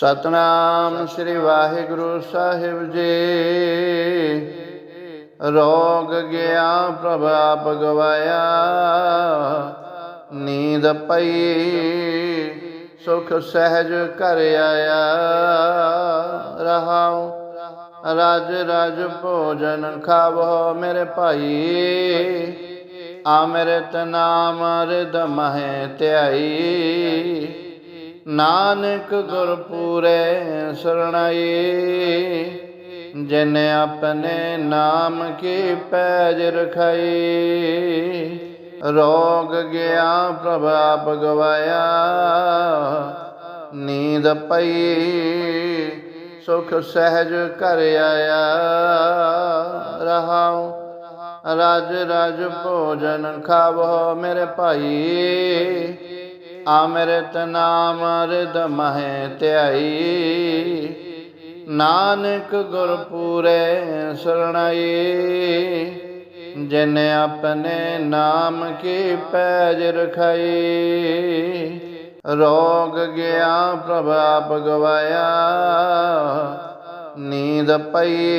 ਸਤਨਾਮ ਸ੍ਰੀ ਵਾਹਿਗੁਰੂ ਸਾਹਿਬ ਜੀ। ਰੋਗ ਗਿਆ, ਪ੍ਰਭ ਆਪ ਗਵਾਇਆ। ਨੀਂਦ ਪਈ, ਸੁਖ ਸਹਿਜ ਕਰ ਆਇਆ। ਰਹਾਉ, ਰਾਜ ਰਾਜ ਭੋਜਨ ਖਾਵੋ ਮੇਰੇ ਭਾਈ। ਅੰਮ੍ਰਿਤ ਨਾਮ ਰਿਦ ਮਹਿ ਧਿਆਈ। ਨਾਨਕ ਗੁਰ ਪੂਰੇ ਸਰਣਾਈ, ਜਿਨ ਆਪਣੇ ਨਾਮ ਕੀ ਪੈਜ ਰਖਾਈ। ਰੋਗ ਗਿਆ ਪ੍ਰਭ ਆਪ ਗਵਾਇਆ, ਨੀਂਦ ਪਈ, ਸੁਖ ਸਹਿਜ ਕਰ ਆਇਆ। ਰਹਾਉ, ਰਾਜ ਰਾਜ ਭੋਜਨ ਖਾਵੋ ਮੇਰੇ ਭਾਈ। ਅੰਮ੍ਰਿਤ ਨਾਮ ਰਿਦ ਮਹਿ ਧਿਆਈ। ਨਾਨਕ ਗੁਰ ਪੂਰੇ ਸਰਣਾਈ। ਜਿਨ ਆਪਣੇ ਨਾਮ ਕੀ ਪੈਜ ਰਖਾਈ। ਰੋਗ ਗਿਆ ਪ੍ਰਭ ਆਪ ਗਵਾਇਆ। ਨੀਂਦ ਪਈ।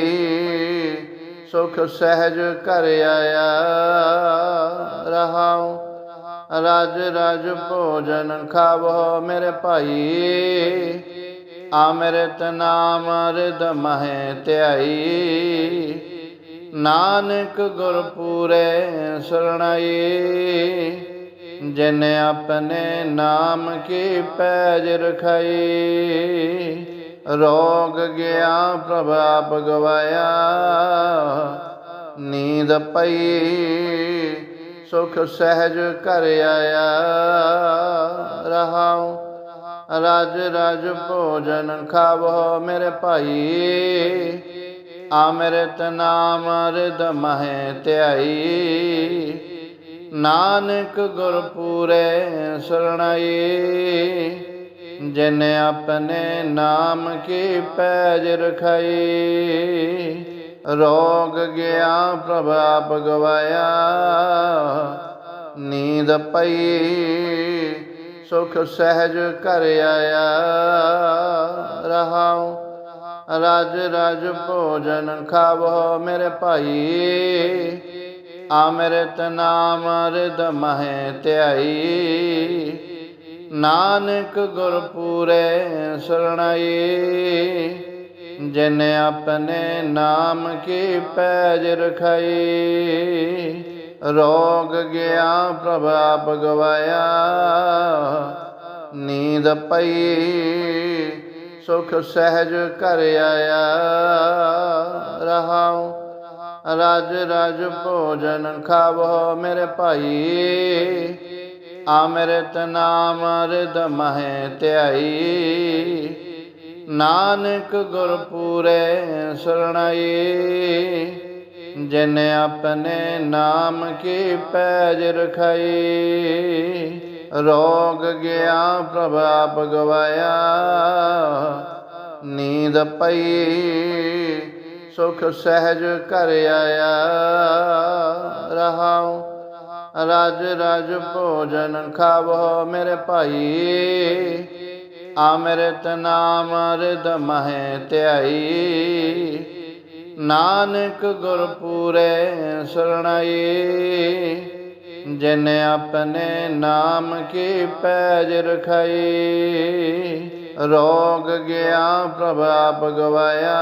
ਸੁਖ ਸਹਿਜ ਕਰ ਆਇਆ। ਰਹਾਉ ਰਾਜ ਰਾਜ ਭੋਜਨ ਖਾਵੋ ਮੇਰੇ ਭਾਈ। ਅੰਮ੍ਰਿਤ ਨਾਮ ਰਿਦ ਮਹਿ ਧਿਆਈ। ਨਾਨਕ ਗੁਰ ਪੂਰੇ ਸਰਣਾਈ। ਜਿਨ ਆਪਣੇ ਨਾਮ ਕੀ ਪੈਜ ਰਖਾਈ। ਰੋਗ ਗਿਆ ਪ੍ਰਭ ਆਪ ਗਵਾਇਆ ਨੀਂਦ ਪਈ। ਸੁਖ ਸਹਿਜ ਕਰ ਆਇਆ, ਰਹਾਉ ਰਾਜ ਰਾਜ ਭੋਜਨ ਖਾਵੋ ਮੇਰੇ ਭਾਈ। ਅੰਮ੍ਰਿਤ ਨਾਮ ਰਿਦ ਮਹਿ ਧਿਆਈ, ਨਾਨਕ ਗੁਰ ਪੂਰੇ ਸਰਣਾਈ। ਜਿਨ ਆਪਣੇ ਨਾਮ ਕੀ ਪੈਜ ਰਖਾਈ ਰੋਗ ਗਿਆ ਪ੍ਰਭ ਆਪ ਗਵਾਇਆ, ਨੀਂਦ ਪਈ, ਸੁਖ ਸਹਿਜ ਕਰ ਆਇਆ। ਰਹਾਉ ਰਾਜ ਰਾਜ ਭੋਜਨ ਖਾਵੋ ਮੇਰੇ ਭਾਈ, ਅੰਮ੍ਰਿਤ ਨਾਮ ਰਿਦ ਮਹਿ ਧਿਆਈ। ਨਾਨਕ ਗੁਰ ਪੂਰੇ ਸਰਣਾਈ ਜਿਨ ਆਪਣੇ ਨਾਮ ਕੀ ਪੈਜ ਰਖਾਈ, ਰੋਗ ਗਿਆ ਪ੍ਰਭ ਆਪ ਗਵਾਇਆ ਨੀਂਦ ਪਈ, ਸੁਖ ਸਹਿਜ ਕਰ ਆਇਆ। ਰਹਾਉ, ਰਾਜ ਰਾਜ ਭੋਜਨ ਖਾਵੋ ਮੇਰੇ ਭਾਈ। ਅੰਮ੍ਰਿਤ ਨਾਮ ਰਿਦ ਮਹਿ ਧਿਆਈ। ਨਾਨਕ ਗੁਰ ਪੂਰੇ ਸਰਣਾਈ, ਜਿਨ ਆਪਣੇ ਨਾਮ ਕੀ ਪੈਜ ਰਖਾਈ, ਰੋਗ ਗਿਆ ਪ੍ਰਭ ਆਪ ਗਵਾਇਆ, ਨੀਂਦ ਪਈ, ਸੁਖ ਸਹਿਜ ਕਰ ਆਇਆ, ਰਹਾਉ ਰਾਜ ਰਾਜ ਭੋਜਨ ਖਾਵੋ ਮੇਰੇ ਭਾਈ ਅੰਮ੍ਰਿਤ ਨਾਮ ਰਿਦ ਮਹਿ ਧਿਆਈ। ਨਾਨਕ ਗੁਰ ਪੂਰੇ ਸਰਣਾਈ। ਜਿਨ ਆਪਣੇ ਨਾਮ ਕੀ ਪੈਜ ਰਖਾਈ। ਰੋਗ ਗਿਆ ਪ੍ਰਭ ਆਪ ਗਵਾਇਆ।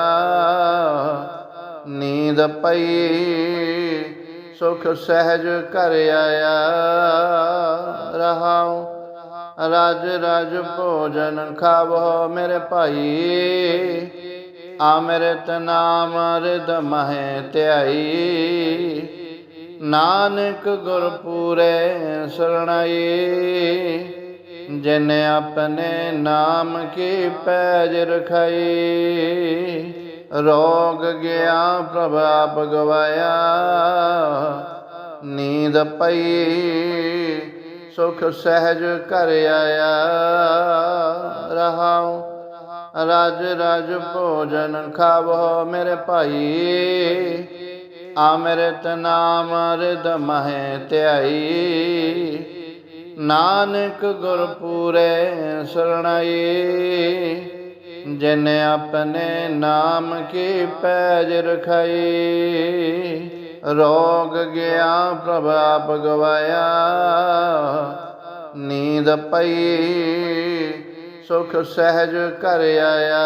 ਨੀਂਦ ਪਈ। ਸੁਖ ਸਹਿਜ ਕਰ ਆਇਆ। ਰਹਾਉ ਰਾਜ ਰਾਜ ਭੋਜਨ ਖਾਵੋ ਮੇਰੇ ਭਾਈ। ਅੰਮ੍ਰਿਤ ਨਾਮ ਰਿਦ ਮਹਿ ਧਿਆਈ। ਨਾਨਕ ਗੁਰ ਪੂਰੇ ਸਰਣਾਈ। ਜਿਨ ਆਪਣੇ ਨਾਮ ਕੀ ਪੈਜ ਰਖਾਈ। ਰੋਗ ਗਿਆ ਪ੍ਰਭ ਆਪ ਗਵਾਇਆ ਨੀਂਦ ਪਈ। ਸੁਖ ਸਹਿਜ ਕਰ ਆਇਆ। ਰਹਾਉ ਰਾਜ ਰਾਜ ਭੋਜਨ ਖਾਵੋ ਮੇਰੇ ਭਾਈ। ਅੰਮ੍ਰਿਤ ਨਾਮ ਰਿਦ ਮਹਿ ਧਿਆਈ। ਨਾਨਕ ਗੁਰ ਪੂਰੇ ਸਰਣਾਈ। ਜਿਨ ਆਪਣੇ ਨਾਮ ਕੀ ਪੈਜ ਰਖਾਈ। ਰੋਗ ਗਿਆ ਪ੍ਰਭ ਆਪ ਗਵਾਇਆ, ਨੀਂਦ ਪਈ, ਸੁਖ ਸਹਿਜ ਕਰ ਆਇਆ।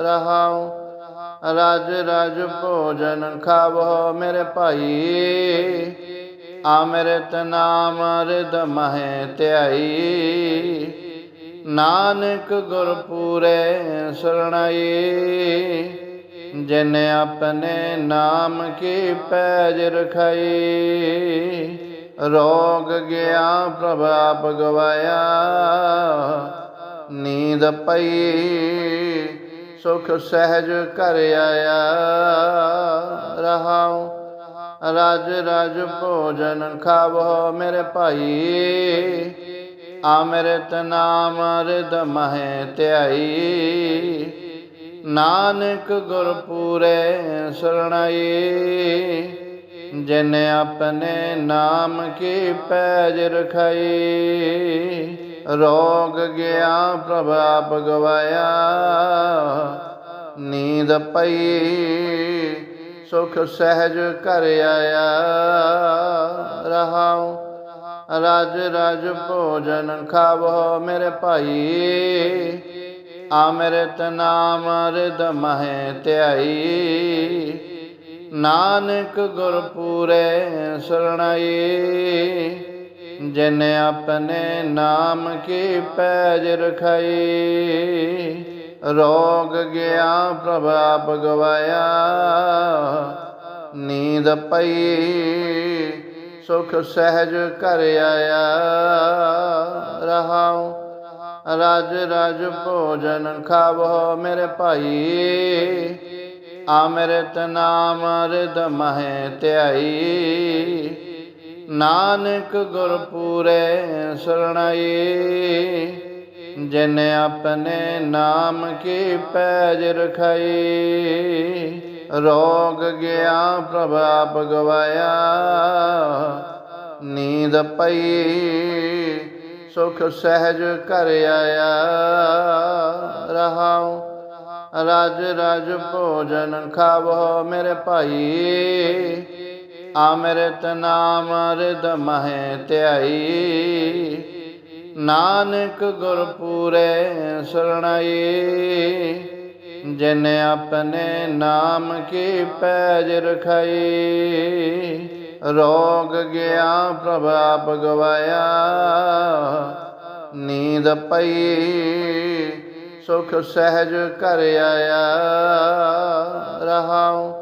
ਰਹਾਉ ਰਾਜ ਰਾਜ ਭੋਜਨ ਖਾਵੋ ਮੇਰੇ ਭਾਈ, ਅੰਮ੍ਰਿਤ ਨਾਮ ਰਿਦ ਮਹਿ ਧਿਆਈ। ਨਾਨਕ ਗੁਰ ਪੂਰੇ ਸਰਣਾਈ ਜਿਨ ਆਪਣੇ ਨਾਮ ਕੀ ਪੈਜ ਰਖਾਈ, ਰੋਗ ਗਿਆ ਪ੍ਰਭ ਆਪ ਗਵਾਇਆ, ਨੀਂਦ ਪਈ, ਸੁਖ ਸਹਿਜ ਕਰ ਆਇਆ, ਰਹਾਉ ਰਾਜ ਰਾਜ ਭੋਜਨ ਖਾਵੋ ਮੇਰੇ ਭਾਈ, ਆ ਮੇਰੇ ਤਨਾਮ ਰਿਦ ਮਹਿ ਧਿਆਈ ਨਾਨਕ ਗੁਰ ਪੂਰੇ ਸਰਣਾਈ, ਜਿਨ ਆਪਣੇ ਨਾਮ ਕੀ ਪੈਜ ਰਖਾਈ, ਰੋਗ ਗਿਆ ਪ੍ਰਭ ਆਪ ਗਵਾਇਆ, ਨੀਂਦ ਪਈ, ਸੁਖ ਸਹਿਜ ਕਰ ਆਇਆ, ਰਹਾਉ ਰਾਜ ਰਾਜ ਭੋਜਨ ਖਾਵੋ ਮੇਰੇ ਭਾਈ ਅੰਮ੍ਰਿਤ ਨਾਮ ਰਿਦ ਮਹਿ ਧਿਆਈ। ਨਾਨਕ ਗੁਰ ਪੂਰੇ ਸਰਣਾਈ। ਜਿਨ ਆਪਣੇ ਨਾਮ ਕੀ ਪੈਜ ਰਖਾਈ। ਰੋਗ ਗਿਆ ਪ੍ਰਭ ਆਪ ਗਵਾਇਆ। ਨੀਂਦ ਪਈ, ਸੁਖ ਸਹਿਜ ਕਰ ਆਇਆ। ਰਹਾਉ ਰਾਜ ਰਾਜ ਭੋਜਨ ਖਾਵੋ ਮੇਰੇ ਭਾਈ। ਅੰਮ੍ਰਿਤ ਨਾਮ ਰਿਦ ਮਹਿ ਧਿਆਈ। ਨਾਨਕ ਗੁਰ ਪੂਰੇ ਸਰਣਾਈ। ਜਿਨ ਆਪਣੇ ਨਾਮ ਕੀ ਪੈਜ ਰਖਾਈ। ਰੋਗ ਗਿਆ ਪ੍ਰਭ ਆਪ ਗਵਾਇਆ ਨੀਂਦ ਪਈ। ਸੁਖ ਸਹਿਜ ਕਰ ਆਇਆ, ਰਹਾਉ ਰਾਜ ਰਾਜ ਭੋਜਨ ਖਾਵੋ ਮੇਰੇ ਭਾਈ। ਅੰਮ੍ਰਿਤ ਨਾਮ ਰਿਦ ਮਹਿ ਧਿਆਈ, ਨਾਨਕ ਗੁਰ ਪੂਰੇ ਸਰਣਾਈ। ਜਿਨ ਆਪਣੇ ਨਾਮ ਕੀ ਪੈਜ ਰਖਾਈ, ਰੋਗ ਗਿਆ ਪ੍ਰਭ ਆਪ ਗਵਾਇਆ ਨੀਂਦ ਪਈ, ਸੁਖ ਸਹਿਜ ਕਰ ਆਇਆ। ਰਹਾਉ,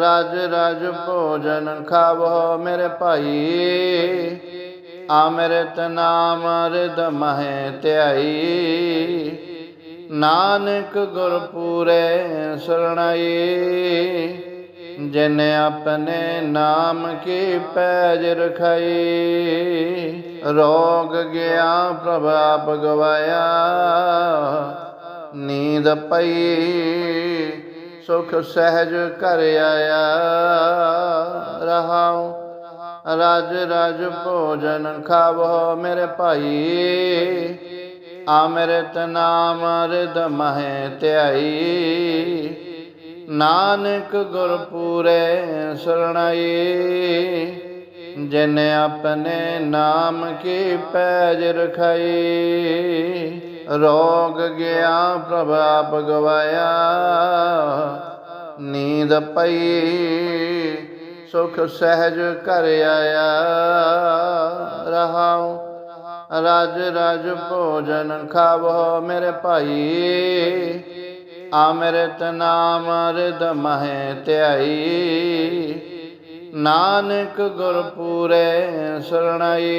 ਰਾਜ ਰਾਜ ਭੋਜਨ ਖਾਵੋ ਮੇਰੇ ਭਾਈ। ਅੰਮ੍ਰਿਤ ਨਾਮ ਰਿਦ ਮਹਿ ਧਿਆਈ। ਨਾਨਕ ਗੁਰ ਪੂਰੇ ਸਰਣਾਈ। ਜਿਨ ਆਪਣੇ ਨਾਮ ਕੀ ਪੈਜ ਰਖਾਈ, ਰੋਗ ਗਿਆ ਪ੍ਰਭ ਆਪ ਗਵਾਇਆ। ਨੀਂਦ ਪਈ, ਸੁਖ ਸਹਿਜ ਕਰ ਆਇਆ। ਰਹਾਉ, ਰਾਜ ਰਾਜ ਭੋਜਨ ਖਾਵੋ ਮੇਰੇ ਭਾਈ। ਅੰਮ੍ਰਿਤ ਨਾਮ ਰਿਦ ਮਹਿ ਧਿਆਈ। ਨਾਨਕ ਗੁਰ ਪੂਰੇ ਸਰਣਾਈ, ਜਿਨ ਆਪਣੇ ਨਾਮ ਕੀ ਪੈਜ ਰਖਾਈ, ਰੋਗ ਗਿਆ ਪ੍ਰਭ ਆਪ ਗਵਾਇਆ, ਨੀਂਦ ਪਈ, ਸੁਖ ਸਹਿਜ ਕਰ ਆਇਆ, ਰਹਾਉ ਰਾਜ ਰਾਜ ਭੋਜਨ ਖਾਵੋ ਮੇਰੇ ਭਾਈ ਅੰਮ੍ਰਿਤ ਨਾਮ ਰਿਦ ਮਹਿ ਧਿਆਈ। ਨਾਨਕ ਗੁਰ ਪੂਰੇ ਸਰਣਾਈ।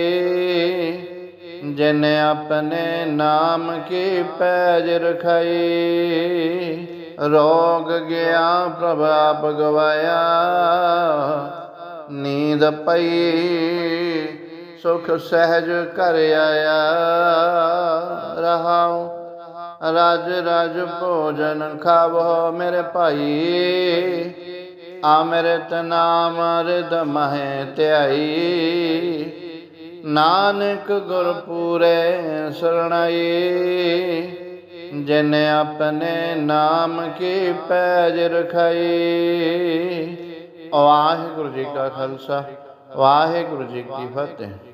ਜਿਨ ਆਪਣੇ ਨਾਮ ਕੀ ਪੈਜ ਰਖਾਈ। ਰੋਗ ਗਿਆ ਪ੍ਰਭ ਆਪ ਗਵਾਇਆ। ਨੀਂਦ ਪਈ, ਸੁਖ ਸਹਿਜ ਕਰ ਆਇਆ। ਰਹਾਉ ਰਾਜ ਰਾਜ ਭੋਜਨ ਖਾਵੋ ਮੇਰੇ ਭਾਈ। ਅੰਮ੍ਰਿਤ ਨਾਮ ਰਿਦ ਮਹਿ ਧਿਆਈ। ਨਾਨਕ ਗੁਰ ਪੂਰੇ ਸਰਣਾਈ। ਜਿਨ ਆਪਣੇ ਨਾਮ ਕੀ ਪੈਜ ਰਖਾਈ। ਵਾਹਿਗੁਰੂ ਜੀ ਕਾ ਖਾਲਸਾ, ਵਾਹਿਗੁਰੂ ਜੀ ਕੀ ਫਤਿਹ।